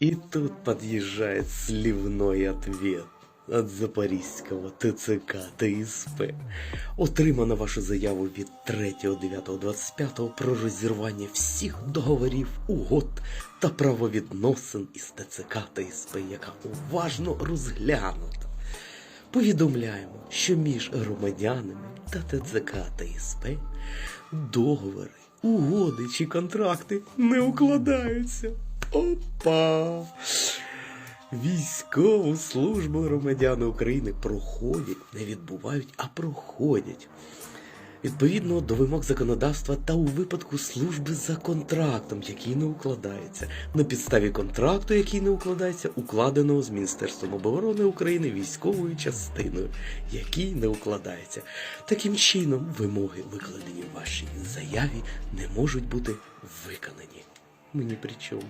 И тут подъезжает сливной ответ от Запорізького ТЦК ТСП. Отримано вашу заяву від 3.9.25 про розірвання всіх договорів, угод та правовідносин із ТЦК ТСП, яка уважно розглянута. Повідомляємо, що між громадянами та ТЦК ТСП договори, угоди чи контракти не укладаються. Опа! Військову службу громадяни України проходять, не відбувають, а проходять. Відповідно до вимог законодавства та у випадку служби за контрактом, який не укладається, на підставі контракту, який не укладається, укладеного з Міністерством оборони України військовою частиною, який не укладається. Таким чином, вимоги, викладені в вашій заяві, не можуть бути виконані. Ми ни при чому.